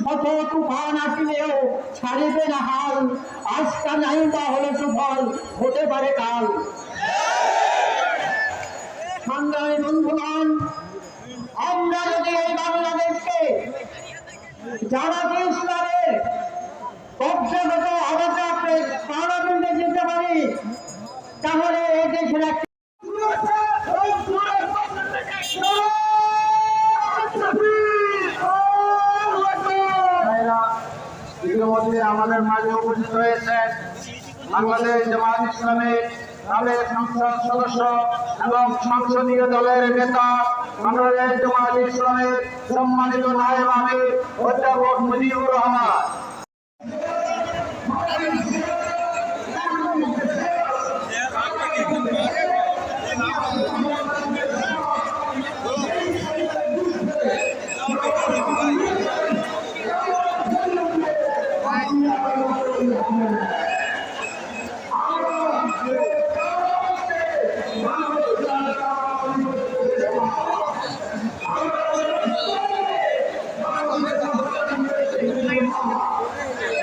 শত তুফান আসিলেও ছাড়িবে না হাল। আজকা নাই বা হলে সুফল, হতে পারে কাল। সন্ধ্যায় বন্ধুগণ, আমরা যদি এই বাংলাদেশকে যারা ইসলামের কবজাগত মজিদ আমাদের মাঝে উপস্থিত হয়েছেন বাংলাদেশ জামাত ইসলামের দলের সংসদ সদস্য এবং সংসদীয় দলের নেতা বাংলাদেশ জামাত ইসলামের সম্মানিত নায়েব আমির, অধ্যাপক মুজিবুর রহমান। Vamos lá.